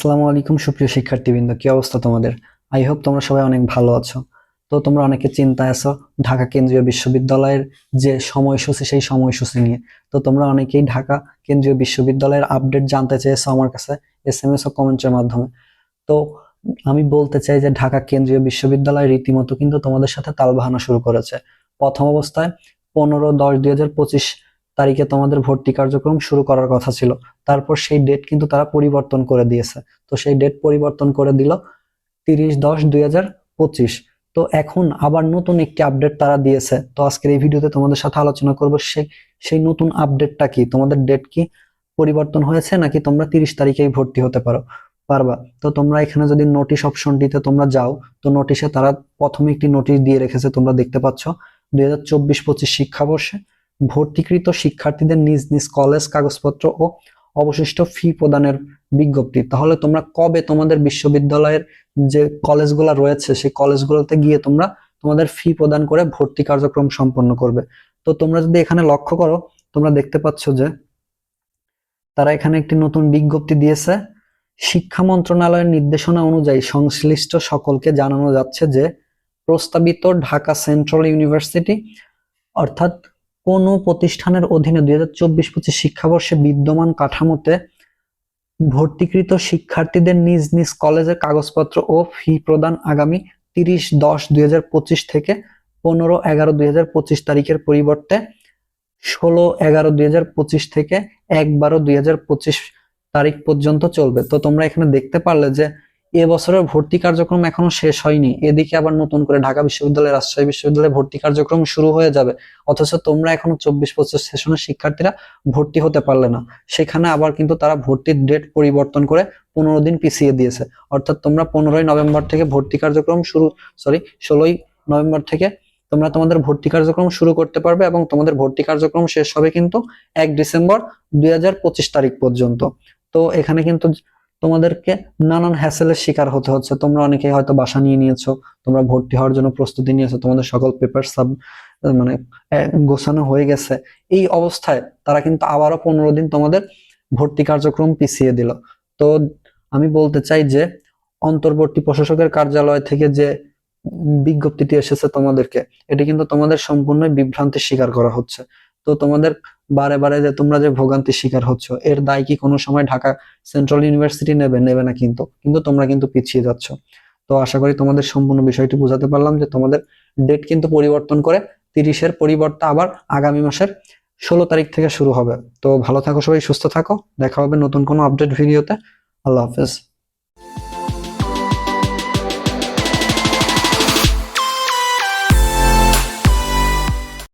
আসসালামু আলাইকুম, সুপ্রিয় শিক্ষার্থীবৃন্দ, কি অবস্থা তোমাদের? আই হোপ তোমরা সবাই অনেক ভালো আছো। তো তোমরা অনেকে চিন্তায় আছো, ঢাকা কেন্দ্রীয় বিশ্ববিদ্যালয়ের যে সময়সূচি, সেই সময়সূচি নিয়ে। তো তোমরা অনেকেই ঢাকা কেন্দ্রীয় বিশ্ববিদ্যালয়ের আপডেট জানতে চেয়েছো আমার কাছে এস এম এস ও কমেন্টের মাধ্যমে। তো আমি বলতে চাই যে ঢাকা কেন্দ্রীয় বিশ্ববিদ্যালয় রীতিমতো কিন্তু তোমাদের সাথে তাল বাহানা শুরু করেছে। প্রথম অবস্থায় পনেরো দশ দুই হাজার পঁচিশ তারিখে তোমাদের ভর্তি কার্যক্রম শুরু করার কথা ছিল। তারপর সেই ডেট কিন্তু তারা পরিবর্তন করে দিয়েছে। তো সেই ডেট পরিবর্তন করে দিল তিরিশ দশ দুই তো এখন আবার নতুন একটি আপডেট তারা দিয়েছে। তো আজকের এই ভিডিওতে তোমাদের সাথে আলোচনা করব সেই সেই নতুন আপডেটটা কি? তোমাদের ডেট কি পরিবর্তন হয়েছে নাকি তোমরা তিরিশ তারিখেই ভর্তি হতে পারো? পারবা। তো তোমরা এখানে যদি নোটিশ অপশনটিতে তোমরা যাও, তো নোটিশে তারা প্রথমে একটি নোটিশ দিয়ে রেখেছে তোমরা দেখতে পাচ্ছ। দুই হাজার চব্বিশ পঁচিশ শিক্ষাবর্ষে। ভর্তিকৃত শিক্ষার্থীদের নিজ নিজ কলেজ কাগজপত্র ও অবশিষ্ট ফি প্রদানের বিজ্ঞপ্তি। তাহলে তোমরা কবে তোমাদের বিশ্ববিদ্যালয়ের যে কলেজগুলো রয়েছে, সেই কলেজগুলোতে গিয়ে তোমরা তোমাদের ফি প্রদান করে ভর্তি কার্যক্রম সম্পন্ন করবে। তো তোমরা যদি এখানে লক্ষ্য করো, তোমরা দেখতে পাচ্ছ যে তারা এখানে একটি নতুন বিজ্ঞপ্তি দিয়েছে। শিক্ষা মন্ত্রণালয়ের নির্দেশনা অনুযায়ী সংশ্লিষ্ট সকলকে জানানো যাচ্ছে যে প্রস্তাবিত ঢাকা সেন্ট্রাল ইউনিভার্সিটি, অর্থাৎ কোন প্রতিষ্ঠানের অধীনে দুই হাজার চব্বিশ পঁচিশ শিক্ষাবর্ষে বিদ্যমান কাঠামোতে ভর্তিকৃত শিক্ষার্থীদের নিজ নিজ কলেজের কাগজপত্র ও ফি প্রদান আগামী তিরিশ দশ দুই থেকে পনেরো এগারো দুই তারিখের পরিবর্তে ষোলো এগারো দুই থেকে এক বারো দুই তারিখ পর্যন্ত চলবে। তো তোমরা এখানে দেখতে পারলে যে এ বছরের ভর্তি কার্যক্রম এখনও শেষ হয়নি। এদিকে আবার নতুন করে ঢাকা বিশ্ববিদ্যালয় রাজশাহী বিশ্ববিদ্যালয়ে ভর্তি কার্যক্রম শুরু হয়ে যাবে। অথচ তোমরা এখনও চব্বিশ পঁচিশ সেশনের শিক্ষার্থীরা ভর্তি হতে পারলে না। সেখানে আবার কিন্তু তারা ভর্তির ডেট পরিবর্তন করে পনেরো দিন পিছিয়ে দিয়েছে। অর্থাৎ তোমরা পনেরোই নভেম্বর থেকে ভর্তি কার্যক্রম শুরু সরি ষোলোই নভেম্বর থেকে তোমরা তোমাদের ভর্তি কার্যক্রম শুরু করতে পারবে এবং তোমাদের ভর্তি কার্যক্রম শেষ হবে কিন্তু এক ডিসেম্বর দুই হাজার পঁচিশ তারিখ পর্যন্ত। তো এখানে কিন্তু তোমাদেরকে নানান হ্যাসেলের শিকার হতে হচ্ছে। তোমরা অনেকেই হয়তো বাসা নিয়ে নিয়েছো, তোমরা ভর্তি হওয়ার জন্য প্রস্তুতি নিয়েছো, তোমাদের সকল পেপার সাব মানে গোছানো হয়ে গেছে। এই অবস্থায় তারা কিন্তু আবারও পনেরো দিন তোমাদের ভর্তি কার্যক্রম পিছিয়ে দিল। তো আমি বলতে চাই যে, অন্তর্বর্তী প্রশাসকের কার্যালয় থেকে যে বিজ্ঞপ্তিটি এসেছে তোমাদেরকে, এটি কিন্তু তোমাদের সম্পূর্ণ বিভ্রান্তির শিকার করা হচ্ছে। তো তোমাদের বারে বারে যে তোমরা যে ভোগান্তির শিকার হচ্ছ, এর দায় কি কোনো সময় ঢাকা সেন্ট্রাল ইউনিভার্সিটি নেবে? নেবে না কিন্তু। কিন্তু তোমরা কিন্তু পিছিয়ে যাচ্ছ। তো আশা করি তোমাদের সম্পূর্ণ বিষয়টি বোঝাতে পারলাম যে তোমাদের ডেট কিন্তু পরিবর্তন করে তিরিশের পরিবর্তে আবার আগামী মাসের ষোলো তারিখ থেকে শুরু হবে। তো ভালো থাকো সবাই, সুস্থ থাকো। দেখা হবে নতুন কোনো আপডেট ভিডিওতে আল্লাহ হাফেজ।